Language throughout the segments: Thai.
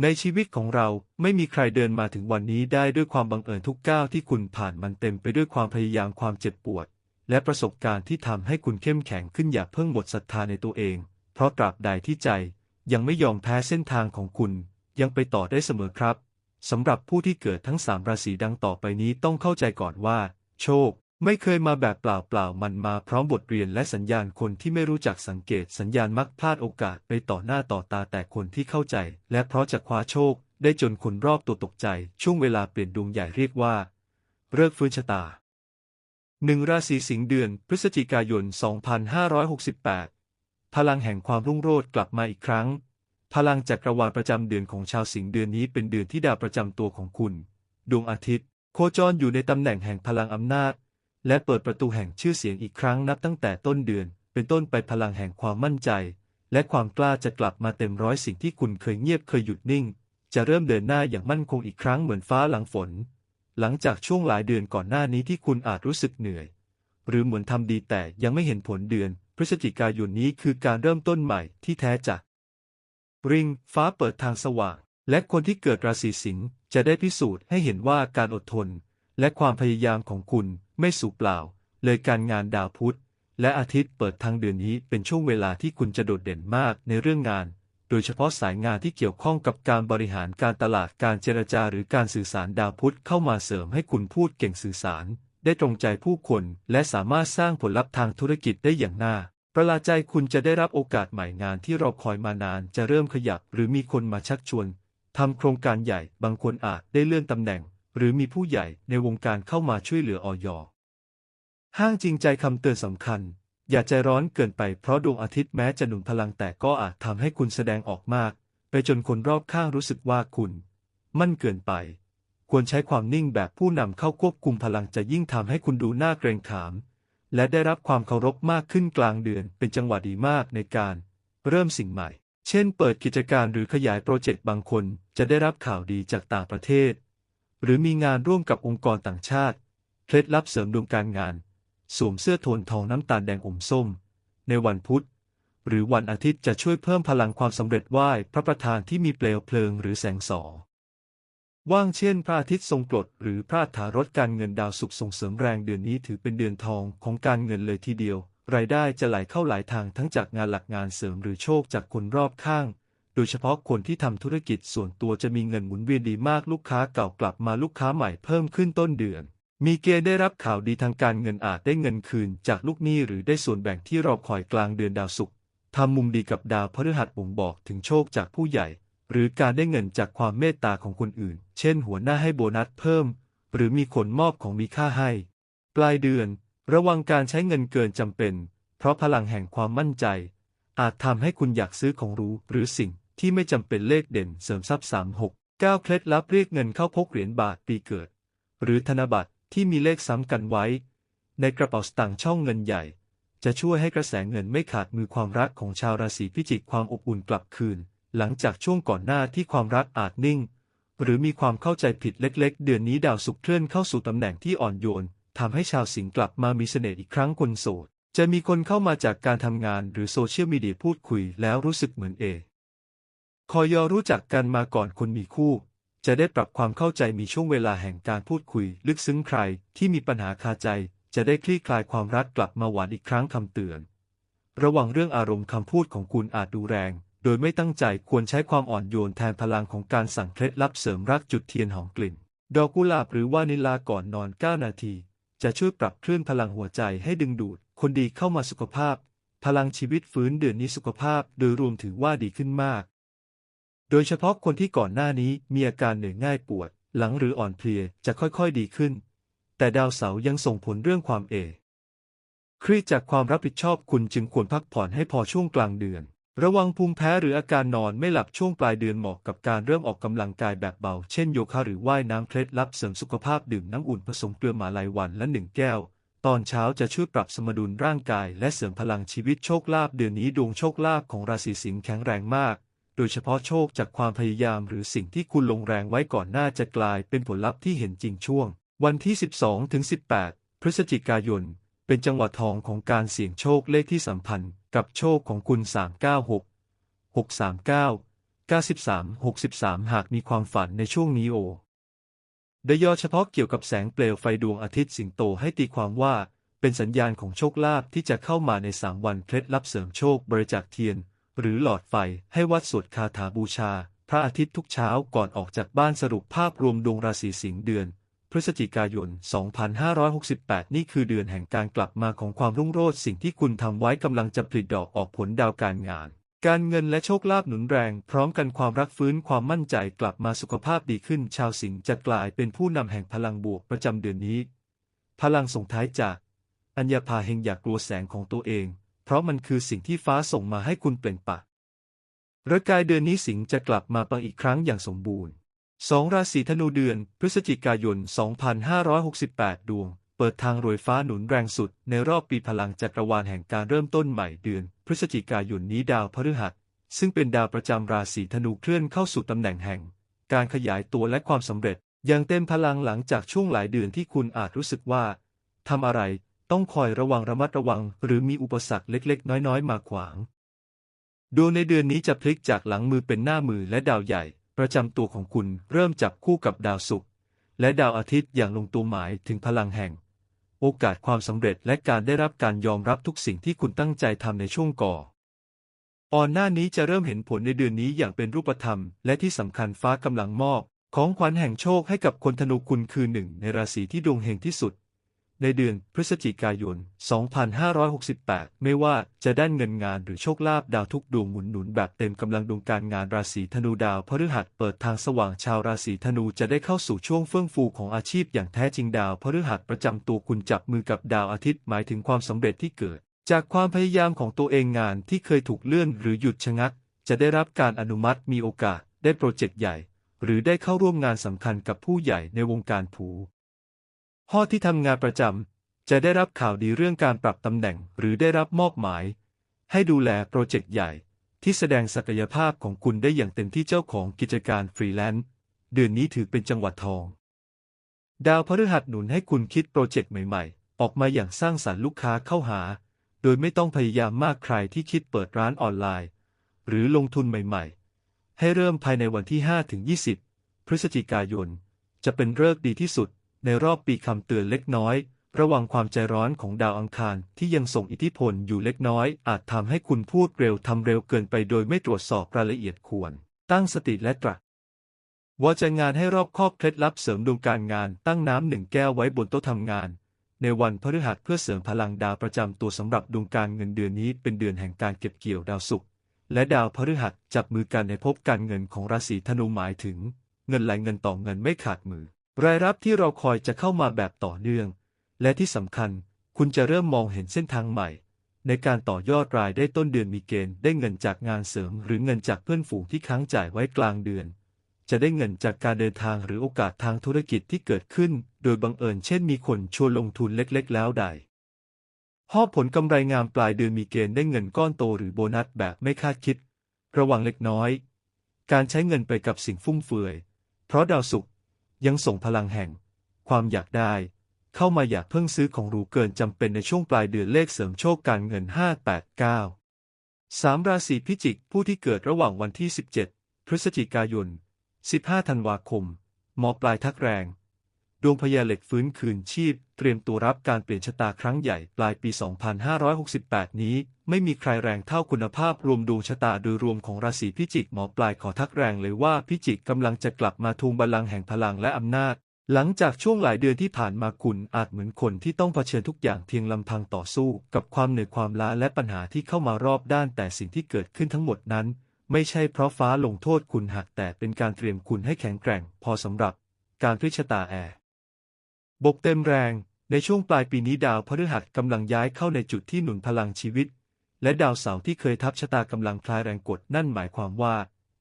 ในชีวิตของเราไม่มีใครเดินมาถึงวันนี้ได้ด้วยความบังเอิญทุกก้าวที่คุณผ่านมันเต็มไปด้วยความพยายามความเจ็บปวด และประสบการณ์ที่ทำให้คุณเข้มแข็งขึ้นอย่าเพิ่งหมดศรัทธาในตัวเอง เพราะตราบใดที่ใจ ยังไม่ยอมแพ้เส้นทางของคุณ ยังไปต่อได้เสมอครับสำหรับผู้ที่เกิดทั้งสามราศีดังต่อไปนี้ต้องเข้าใจก่อนว่า โชค ไม่เคยมาแบบเปล่าๆ มันมาพร้อมบทเรียนและสัญญาณคนที่ไม่รู้จักสังเกตสัญญาณมักพลาดโอกาสไปต่อหน้าต่อตาแต่คนที่เข้าใจ และเพราะจะคว้าโชค ได้จนคนรอบตัวตกใจ ช่วงเวลาเปลี่ยนดวงใหญ่เรียกว่าเลิกฟื้นชะตาหนึ่งราศีสิงห์เดือน พฤศจิกายน 2568 พลังแห่งความรุ่งโรจน์กลับมาอีกครั้ง พลังจักรวาลประจำเดือนของชาวสิงห์เดือนนี้เป็นเดือนที่ดาวประจำตัวของคุณ ดวงอาทิตย์ โคจรอยู่ในตำแหน่งแห่งพลังอำนาจ และเปิดประตูแห่งชื่อเสียงอีกครั้งนับตั้งแต่ต้นเดือน เป็นต้นไปพลังแห่งความมั่นใจ และความกล้าจะกลับมาเต็มร้อยสิ่งที่คุณเคยเงียบเคยหยุดนิ่ง จะเริ่มเดินหน้าอย่างมั่นคงอีกครั้งเหมือนฟ้าหลังฝน หลังจากช่วงหลายเดือนก่อนหน้านี้ที่คุณอาจรู้สึกเหนื่อย หรือเหมือนทำดีแต่ยังไม่เห็นผลเดือน พฤศจิกายนนี้คือการเริ่มต้นใหม่ที่แท้จริงริง ฟ้าเปิดทางสว่าง และคนที่เกิดราศีสิงห์จะได้พิสูจน์ให้เห็นว่าการอดทน และความพยายามของคุณ ไม่สูญเปล่า เลยการงานดาวพุธ และอาทิตย์เปิดทางเดือนนี้เป็นช่วงเวลาที่คุณจะโดดเด่นมากในเรื่องงาน โดยเฉพาะสายงานที่เกี่ยวข้องกับการบริหารการตลาดการเจรจาหรือการสื่อสารดาวพุธเข้ามาเสริมให้คุณพูดเก่งสื่อสาร ได้ตรงใจผู้คน และสามารถสร้างผลลัพธ์ทางธุรกิจได้อย่างน่าประหลาดใจคุณจะได้รับโอกาสใหม่งานที่รอคอยมานานจะเริ่มขยับ หรือมีคนมาชักชวนทำโครงการใหญ่บางคนอาจได้เลื่อนตำแหน่ง หรือมีผู้ใหญ่ในวงการเข้ามาช่วยเหลือออย ห้างจริงใจคำเตือนสำคัญ อย่าใจร้อนเกินไปเพราะดวงอาทิตย์แม้จะหนุนพลังแต่ก็อาจทำให้คุณแสดงออกมาก ไปจนคนรอบข้างรู้สึกว่าคุณ มั่นเกินไป ควรใช้ความนิ่งแบบผู้นำเข้าควบคุมพลังจะยิ่งทำให้คุณดูน่าเกรงขาม และได้รับความเคารพมากขึ้นกลางเดือนเป็นจังหวะดีมากในการ เริ่มสิ่งใหม่ เช่น เปิดกิจการหรือขยายโปรเจกต์บางคนจะได้รับข่าวดีจากต่างประเทศ หรือมีงานร่วมกับองค์กรต่างชาติ เคล็ดลับเสริมดวงการงาน สวมเสื้อโทนทองน้ำตาลแดงอมส้ม ในวันพุธ หรือวันอาทิตย์จะช่วยเพิ่มพลังความสำเร็จไหว้พระประธานที่มีเปลวเพลิงหรือแสงสอว่างเช่น พระอาทิตย์ทรงกรดหรือพระถารถการเงินดาวศุกร์ส่งเสริมแรงเดือนนี้ถือเป็นเดือนทองของการเงินเลยทีเดียว รายได้จะไหลเข้าหลายทางทั้งจากงานหลักงานเสริมหรือโชคจากคนรอบข้าง โดยเฉพาะคนที่ทำธุรกิจส่วนตัวจะมีเงินหมุนเวียนดีมากลูกค้าเก่ากลับมาลูกค้าใหม่เพิ่มขึ้นต้นเดือน มีเกณฑ์ได้รับข่าวดีทางการเงินอาจได้เงินคืนจากลูกหนี้หรือได้ส่วนแบ่งที่รอคอยกลางเดือนดาวศุกร์ทำมุมดีกับดาวพฤหัสบ่งบอกถึงโชคจากผู้ใหญ่ หรือการได้เงินจากความเมตตาของคนอื่น เช่น หัวหน้าให้โบนัสเพิ่ม หรือมีคนมอบของมีค่าให้ ปลายเดือน ระวังการใช้เงินเกินจำเป็น เพราะพลังแห่งความมั่นใจ อาจทำให้คุณอยากซื้อของหรู้หรือสิ่งที่ไม่จำเป็นเลขเด่นเสริมทรัพย์สามหกเก้าเคล็ดลับเรียกเงินเข้าพกเหรียญบาทปีเกิด หรือธนบัตร ที่มีเลขซ้ำกันไว้ ในกระเป๋าสตางค์ช่องเงินใหญ่ จะช่วยให้กระแสเงินไม่ขาดมือความรักของชาวราศีพิจิกความอบอุ่นกลับคืน หลังจากช่วงก่อนหน้าที่ความรักอาจนิ่ง หรือมีความเข้าใจผิดเล็กๆ เดือนนี้ดาวศุกเคลื่อนเข้าสู่ตำแหน่งที่อ่อนโยนทำให้ชาวสิงห์กลับมามีเสน่ห์อีกครั้งคนโสดจะมีคนเข้ามาจากการทำงานหรือโซเชียลมีเดียพูดคุยแล้วรู้สึกเหมือนเอคอยอรู้จักกันมาก่อนคนมีคู่ จะได้ปรับความเข้าใจมีช่วงเวลาแห่งการพูดคุย ลึกซึ้งใครที่มีปัญหาคาใจ จะได้คลี่คลายความรักกลับมาหวานอีกครั้งคำเตือน ระวังเรื่องอารมณ์คำพูดของคุณอาจดูแรง โดยไม่ตั้งใจควรใช้ความอ่อนโยนแทนพลังของการสั่งเคล็ดลับเสริมรักจุดเทียนหอมกลิ่น ดอกกุหลาบหรือวานิลาก่อนนอน 9 นาที จะช่วยปรับคลื่นพลังหัวใจให้ดึงดูด คนดีเข้ามาสุขภาพ พลังชีวิตฟื้นเดือนนี้สุขภาพ โดยรวมถือว่าดีขึ้นมาก โดยเฉพาะคนที่ก่อนหน้านี้มีอาการเหนื่อยง่ายปวด หลังหรืออ่อนเพลียจะค่อยๆดีขึ้น แต่ดาวเสาร์ยังส่งผลเรื่องความเอเครียดจากความรับผิดชอบคุณจึงควรพักผ่อนให้พอช่วงกลางเดือน ระวังภูมิแพ้หรืออาการนอนไม่หลับช่วงปลายเดือนเหมาะกับการเริ่มออกกำลังกายแบบเบา เช่นโยคะหรือว่ายน้ำเคล็ดลับเสริมสุขภาพดื่มน้ำอุ่นผสมเกลือหมาลายวันละหนึ่งแก้ว ตอนเช้าจะช่วยปรับสมดุลร่างกาย และเสริมพลังชีวิตโชคลาภเดือนนี้ดวงโชคลาภของราศีสิงห์แข็งแรงมาก โดยเฉพาะโชคจากความพยายามหรือสิ่งที่คุณลงแรงไว้ก่อนหน้าจะกลายเป็นผลลัพธ์ที่เห็นจริงช่วง วันที่ 12ถึง18 พฤศจิกายน เป็นจังหวะทองของการเสี่ยงโชคเลขที่สัมพันธ์ กับโชคของคุณ 396 639 93 63 หากมีความฝันในช่วงนี้โอได้ย่อเฉพาะเกี่ยวกับแสงเปลวไฟดวงอาทิตย์สิงโตให้ตีความว่า เป็นสัญญาณของโชคลาภที่จะเข้ามาในสามวันเคล็ดลับเสริมโชคบริจาคเทียน หรือหลอดไฟให้วัดสวดคาถาบูชา พระอาทิตย์ทุกเช้าก่อนออกจากบ้านสรุปภาพรวมดวงราศีสิงห์เดือน พฤศจิกายน 2568 นี่คือเดือนแห่งการกลับมาของความรุ่งโรจน์สิ่งที่คุณทำไว้กำลังจะผลิดอกออกผลดาวการงานการเงินและโชคลาภหนุนแรง พร้อมกันความรักฟื้นความมั่นใจกลับมาสุขภาพดีขึ้น ชาวสิงห์จะกลายเป็นผู้นำแห่งพลังบวกประจำเดือนนี้ พลังส่งท้ายจาก อัญญาภาเฮงอยากกลัวแสงของตัวเอง เพราะมันคือสิ่งที่ฟ้าส่งมาให้คุณเปล่งปลักระกายเดือนนี้สิงจะกลับมาปังอีกครั้งอย่างสมบูรณ์สองราศีธนูเดือน พฤศจิกายน 2568 ดวง เปิดทางรวยฟ้าหนุนแรงสุด ในรอบปีพลังจักรวาลแห่งการเริ่มต้นใหม่เดือน พฤศจิกายนนี้ดาวพฤหัส ซึ่งเป็นดาวประจำราศีธนูเคลื่อนเข้าสู่ตำแหน่งแห่ง การขยายตัวและความสำเร็จอย่างเต็มพลังหลังจากช่วงหลายเดือนที่คุณอาจรู้สึกว่าทำอะไร ต้องคอยระวังระมัดระวัง หรือมีอุปสรรคเล็ก ๆ น้อย ๆ มาขวาง ดวงในเดือนนี้จะพลิกจากหลังมือเป็นหน้ามือและดาวใหญ่ ประจำตัวของคุณเริ่มจับคู่กับดาวศุกร์และดาวอาทิตย์อย่างลงตัวหมายถึงพลังแห่ง โอกาสความสำเร็จและการได้รับการยอมรับทุกสิ่งที่คุณตั้งใจทำในช่วงก่ออ่อนหน้านี้จะเริ่มเห็นผลในเดือนนี้อย่างเป็นรูปธรรม และที่สำคัญฟ้ากำลังมอบ ของขวัญแห่งโชคให้กับคนธนูคุณคือหนึ่งในราศีที่ดวงเฮงที่สุด ในเดือนพฤศจิกายน 2568 ไม่ว่าจะด้านเงินงานหรือโชคลาภดาวทุกดวงหมุนหนุนแบบเต็มกำลังดวงการงานราศีธนูดาวพฤหัสเปิดทางสว่างชาวราศีธนูจะได้เข้าสู่ช่วงเฟื่องฟูของอาชีพอย่างแท้จริงดาวพฤหัสประจำตัวคุณจับมือกับดาวอาทิตย์หมายถึงความสำเร็จที่เกิด จากความพยายามของตัวเองงานที่เคยถูกเลื่อนหรือหยุดชะงัก จะได้รับการอนุมัติมีโอกาสได้โปรเจกต์ใหญ่ หรือได้เข้าร่วมงานสำคัญกับผู้ใหญ่ในวงการผู พ่อที่ทำงานประจำจะได้รับข่าวดีเรื่องการปรับตำแหน่งหรือได้รับมอบหมาย ให้ดูแลโปรเจกต์ใหญ่ ที่แสดงศักยภาพของคุณได้อย่างเต็มที่เจ้าของกิจการฟรีแลนซ์เดือนนี้ถือเป็นจังหวัดทอง ดาวพฤหัสหนุนให้คุณคิดโปรเจกต์ใหม่ๆ ออกมาอย่างสร้างสรรค์ลูกค้าเข้าหา โดยไม่ต้องพยายามมากใครที่คิดเปิดร้านออนไลน์ หรือลงทุนใหม่ๆ ให้เริ่มภายในวันที่ 5-20 พฤศจิกายน จะเป็นเลิกษ์ดีที่สุด ในรอบปีคำเตือนเล็กน้อย ระวังความใจร้อนของดาวอังคารที่ยังส่งอิทธิพลอยู่เล็กน้อย อาจทำให้คุณพูดเร็วทำเร็วเกินไปโดยไม่ตรวจสอบรายละเอียดควร ตั้งสติและตรัสว่าจะงานให้รอบครอบเคล็ดลับเสริมดวงการงานตั้งน้ำหนึ่งแก้วไว้บนโต๊ะทำงาน ในวันพฤหัสเพื่อเสริมพลังดาวประจำตัวสำหรับดวงการเงินเดือนนี้เป็นเดือนแห่งการเก็บเกี่ยวดาวศุกร์และดาวพฤหัสจับมือกันในภพการเงินของราศีธนูหมายถึง เงินไหลเงินต่อเงินไม่ขาดมือ รายรับที่เราคอยจะเข้ามาแบบต่อเนื่อง และที่สำคัญคุณจะเริ่มมองเห็นเส้นทางใหม่ ในการต่อยอดรายได้ต้นเดือนมีเกณฑ์ได้เงินจากงานเสริม หรือเงินจากเพื่อนฝูงที่ค้างจ่ายไว้กลางเดือน จะได้เงินจากการเดินทางหรือโอกาสทางธุรกิจที่เกิดขึ้น โดยบังเอิญเช่นมีคนชวนลงทุนเล็กๆ แล้วใดหอบผลกำไรงามปลายเดือนมีเกณฑ์ได้เงินก้อนโตหรือโบนัสแบบไม่คาดคิด ระวังเล็กน้อย การใช้เงินไปกับสิ่งฟุ่มเฟือย เพราะดาวศุกร์ ยังส่งพลังแห่ง ความอยากได้ เข้ามาอยากเพิ่งซื้อของหรูเกินจำเป็นในช่วงปลายเดือนเลขเสริมโชคการเงิน 589 3 ราศีพิจิก ผู้ที่เกิดระหว่างวันที่ 17 พฤศจิกายน 15 ธันวาคม หมอปลายทักแรง ดวงพญาเหล็กฟื้นคืนชีพ เตรียมตัวรับการเปลี่ยนชะตาครั้งใหญ่ปลายปี 2568 นี้ ไม่มีใครแรงเท่าคุณภาพรวมดวงชะตาโดยรวมของราศีพิจิกหมอปลายขอทักแรงเลยว่าพิจิกกำลังจะกลับมาทวงบัลลังก์แห่งพลังและอำนาจ หลังจากช่วงหลายเดือนที่ผ่านมาคุณอาจเหมือนคนที่ต้องเผชิญทุกอย่างเพียงลำพังต่อสู้ กับความเหนื่อยความล้าและปัญหาที่เข้ามารอบด้านแต่สิ่งที่เกิดขึ้นทั้งหมดนั้น ไม่ใช่เพราะฟ้าลงโทษคุณหักแต่เป็นการเตรียมคุณให้แข็งแกร่ง พอสำหรับ การพลิกชะตาแอร์ บกเต็มแรง ในช่วงปลายปีนี้ดาวพฤหัสกำลังย้ายเข้าในจุดที่หนุนพลังชีวิต และดาวเสาร์ที่เคยทับชะตากำลังคลายแรงกดนั่นหมายความว่า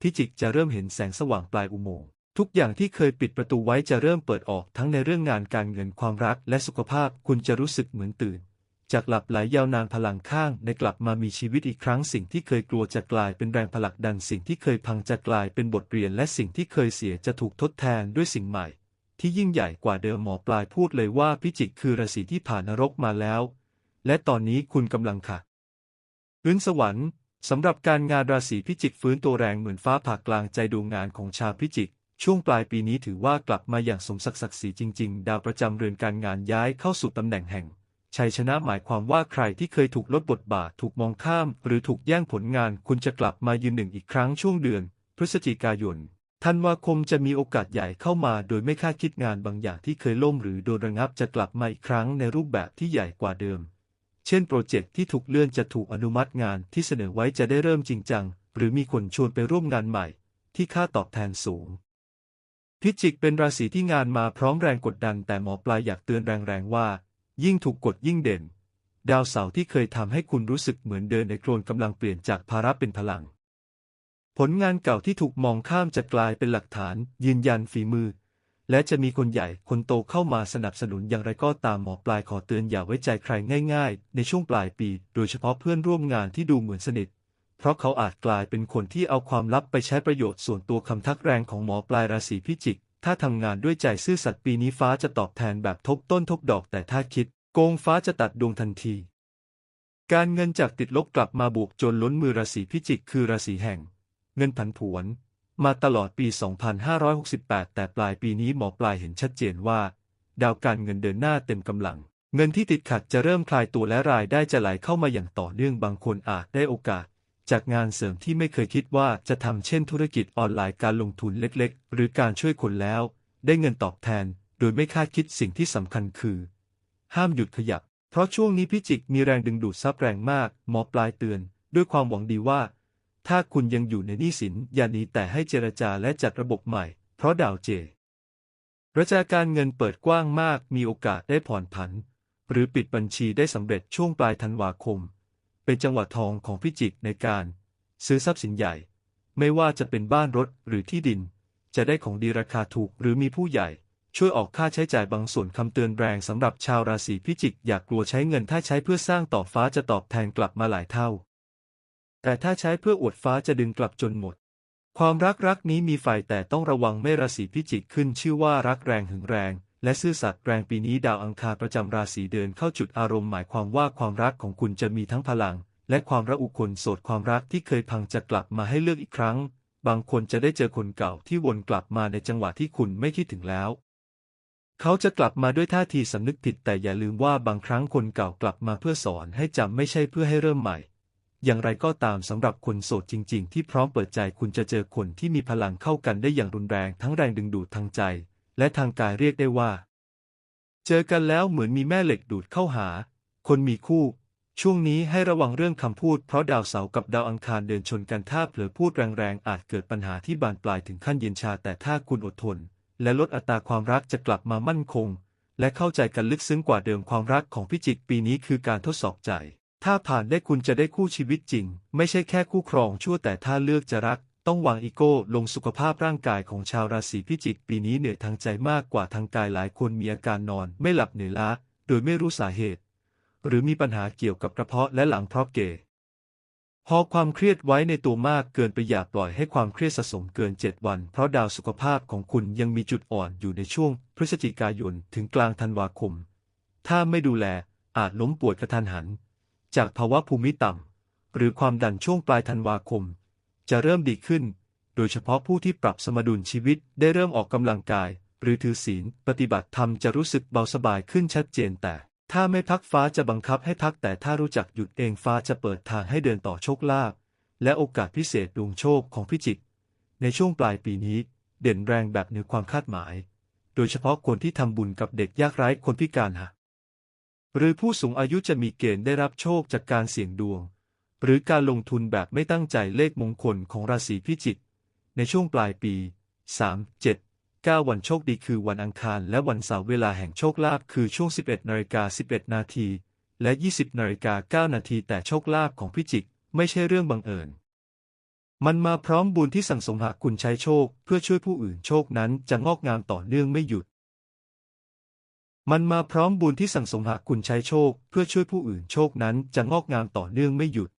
พิจิกจะเริ่มเห็นแสงสว่างปลายอุโมงค์ทุกอย่างที่เคยปิดประตูไว้จะเริ่มเปิดออกทั้งในเรื่องงานการเงินความรักและสุขภาพคุณจะรู้สึกเหมือนตื่น จากหลับไหลยาวนานพลังข้างในกลับมามีชีวิตอีกครั้งสิ่งที่เคยกลัวจะกลายเป็นแรงผลักดันสิ่งที่เคยพังจะกลายเป็นบทเรียนและสิ่งที่เคยเสียจะถูกทดแทนด้วยสิ่งใหม่ ที่ยิ่งใหญ่กว่าเดิมหมอปลายพูดเลยว่าพิจิกคือราศีที่ผ่านนรกมาแล้ว และตอนนี้คุณกำลังค่ะพื้นสวรรค์สำหรับการงานราศีพิจิกฟื้นตัวแรงเหมือนฟ้าผ่ากลางใจดวงงานของชาวพิจิก ช่วงปลายปีนี้ถือว่ากลับมาอย่างสมศักดิ์ศรีจริง ๆ ดาวประจำเรือนการงานย้ายเข้าสู่ตำแหน่งแห่งชัยชนะหมายความว่าใครที่เคยถูกลดบทบาทถูกมองข้าม หรือถูกแย่งผลงานคุณจะกลับมายืนหนึ่งอีกครั้งช่วงเดือน พฤศจิกายน ธันวาคมจะมีโอกาสใหญ่เข้ามาโดยไม่คาดคิดงานบางอย่างที่เคยล่มหรือโดนระงับจะกลับมาอีกครั้งในรูปแบบที่ใหญ่กว่าเดิม เช่นโปรเจกต์ที่ถูกเลื่อนจะถูกอนุมัติงานที่เสนอไว้จะได้เริ่มจริงจัง หรือมีคนชวนไปร่วมงานใหม่ ที่ค่าตอบแทนสูง พิจิกเป็นราศีที่งานมาพร้อมแรงกดดันแต่หมอปลายอยากเตือนแรงๆว่า ยิ่งถูกกดยิ่งเด่น ดาวเสาร์ที่เคยทำให้คุณรู้สึกเหมือนเดินในโคลนกำลังเปลี่ยนจากภาระเป็นพลัง ผลงานเก่าที่ถูกมองข้ามจะกลายเป็นหลักฐาน ยืนยันฝีมือ และจะมีคนใหญ่คนโตเข้ามาสนับสนุนอย่างไรก็ตามหมอปลายขอเตือนอย่าไว้ใจใครง่าย ๆ ในช่วงปลายปี โดยเฉพาะเพื่อนร่วมงานที่ดูเหมือนสนิท เพราะเขาอาจกลายเป็นคนที่เอาความลับไปใช้ประโยชน์ส่วนตัวคำทักแรงของหมอปลายราศีพิจิก ถ้าทำงานด้วยใจซื่อสัตย์ปีนี้ฟ้าจะตอบแทนแบบทบต้นทบดอกแต่ถ้าคิด โกงฟ้าจะตัดดวงทันที การเงินจากติดลบกลับมาบวกจนล้นมือราศีพิจิก คือราศีแห่ง เงินผันผวน มาตลอดปี 2568 แต่ปลายปีนี้หมอปลายเห็นชัดเจนว่า ดาวการเงินเดินหน้าเต็มกำลัง เงินที่ติดขัดจะเริ่มคลายตัวและรายได้จะไหลเข้ามาอย่างต่อเนื่องบางคนอาจได้โอกาส จากงานเสริมที่ไม่เคยคิดว่าจะทำเช่นธุรกิจออนไลน์การลงทุนเล็กๆ หรือการช่วยคนแล้ว ได้เงินตอบแทน โดยไม่คาดคิดสิ่งที่สำคัญคือ ห้ามหยุดขยับ เพราะช่วงนี้พิจิกมีแรงดึงดูดซับแรงมาก หมอปลายเตือนด้วยความหวังดีว่า ถ้าคุณยังอยู่ในหนี้สินอย่าหนีแต่ให้เจรจาและจัดระบบใหม่ เพราะดาวเจรจาการเงินเปิดกว้างมาก มีโอกาสได้ผ่อนผัน หรือปิดบัญชีได้สำเร็จช่วงปลายธันวาคม เป็นจังหวะทองของพิจิกในการ ซื้อทรัพย์สินใหญ่ ไม่ว่าจะเป็นบ้านรถหรือที่ดิน จะได้ของดีราคาถูกหรือมีผู้ใหญ่ ช่วยออกค่าใช้จ่ายบางส่วนคำเตือนแรงสำหรับชาวราศีพิจิก อย่ากลัวใช้เงินถ้าใช้เพื่อสร้างต่อฟ้าจะตอบแทนกลับมาหลายเท่า แต่ถ้าใช้เพื่ออวดฟ้าจะดึงกลับจนหมด ความรักรักนี้มีไฟแต่ต้องระวังไม่ราศีพิจิกขึ้นชื่อว่ารักแรงหึงแรง และซื่อสัตย์แรงปีนี้ดาวอังคารประจำราศีเดินเข้าจุดอารมณ์หมายความว่าความรักของคุณจะมีทั้งพลัง และความระอุคนโสดความรักที่เคยพังจะกลับมาให้เลือกอีกครั้ง บางคนจะได้เจอคนเก่าที่วนกลับมาในจังหวะที่คุณไม่คิดถึงแล้วเขาจะกลับมาด้วยท่าทีสำนึกผิดแต่อย่าลืมว่าบางครั้งคนเก่ากลับมาเพื่อสอนให้จำไม่ใช่เพื่อให้เริ่มใหม่ อย่างไรก็ตามสำหรับคนโสดจริง ๆ ที่พร้อมเปิดใจคุณจะเจอคนที่มีพลังเข้ากันได้อย่างรุนแรงทั้งแรงดึงดูดทางใจ และทางกายเรียกได้ว่า เจอกันแล้วเหมือนมีแม่เหล็กดูดเข้าหา คนมีคู่ ช่วงนี้ให้ระวังเรื่องคำพูดเพราะดาวเสาร์กับดาวอังคารเดินชนกันถ้าเผลอพูดแรงๆอาจเกิดปัญหาที่บานปลายถึงขั้นเย็นชา แต่ถ้าคุณอดทน และลดอัตราความรักจะกลับมามั่นคง และเข้าใจกันลึกซึ้งกว่าเดิมความรักของพิจิกปีนี้คือการทดสอบใจ ถ้าผ่านได้คุณจะได้คู่ชีวิตจริง ไม่ใช่แค่คู่ครองชั่วแต่ถ้าเลือกจะรัก ต้องวางอีโก้ลงสุขภาพร่างกายของชาวราศีพิจิก ปีนี้เหนื่อยทางใจมากกว่าทางกายหลายคนมีอาการนอน ไม่หลับเหนื่อยล้า โดยไม่รู้สาเหตุ หรือมีปัญหาเกี่ยวกับกระเพาะและหลังเพราะเกย์พอความเครียดไว้ในตัวมากเกินไปอย่าปล่อยให้ความเครียดสะสมเกิน 7 วัน เพราะดาวสุขภาพของคุณยังมีจุดอ่อนอยู่ในช่วง พฤศจิกายนถึงกลางธันวาคม ถ้าไม่ดูแลอาจล้มป่วยกระทันหัน จากภาวะภูมิต่ำ หรือความดันช่วงปลายธันวาคม จะเริ่มดีขึ้น โดยเฉพาะผู้ที่ปรับสมดุลชีวิตได้เริ่มออกกำลังกาย หรือถือศีล ปฏิบัติธรรมจะรู้สึกเบาสบายขึ้นชัดเจนแต่ ถ้าไม่พักฟ้าจะบังคับให้พักแต่ถ้ารู้จักหยุดเองฟ้าจะเปิดทางให้เดินต่อโชคลาภและโอกาสพิเศษดวงโชคของพิจิก ในช่วงปลายปีนี้ เด่นแรงแบบเหนือความคาดหมาย โดยเฉพาะคนที่ทำบุญกับเด็กยากไร้คนพิการหะ หรือผู้สูงอายุจะมีเกณฑ์ได้รับโชคจากการเสี่ยงดวง หรือการลงทุนแบบไม่ตั้งใจเลขมงคลของราศีพิจิก ในช่วงปลายปี 3 7 9 วันโชคดีคือวันอังคารและวันเสาร์เวลาแห่งโชคลาภคือช่วง 11นาฬิกา11 นาทีและ 20นาฬิกา9นาทีแต่โชคลาภของพิจิกไม่ใช่เรื่องบังเอิญ มันมาพร้อมบุญที่สั่งสมหากคุณใช้โชค เพื่อช่วยผู้อื่นโชคนั้นจะงอกงามต่อเนื่องไม่หยุด มันมาพร้อมบุญที่สั่งสมหากคุณใช้โชค เพื่อช่วยผู้อื่นโชคนั้นจะงอกงามต่อเนื่องไม่หยุด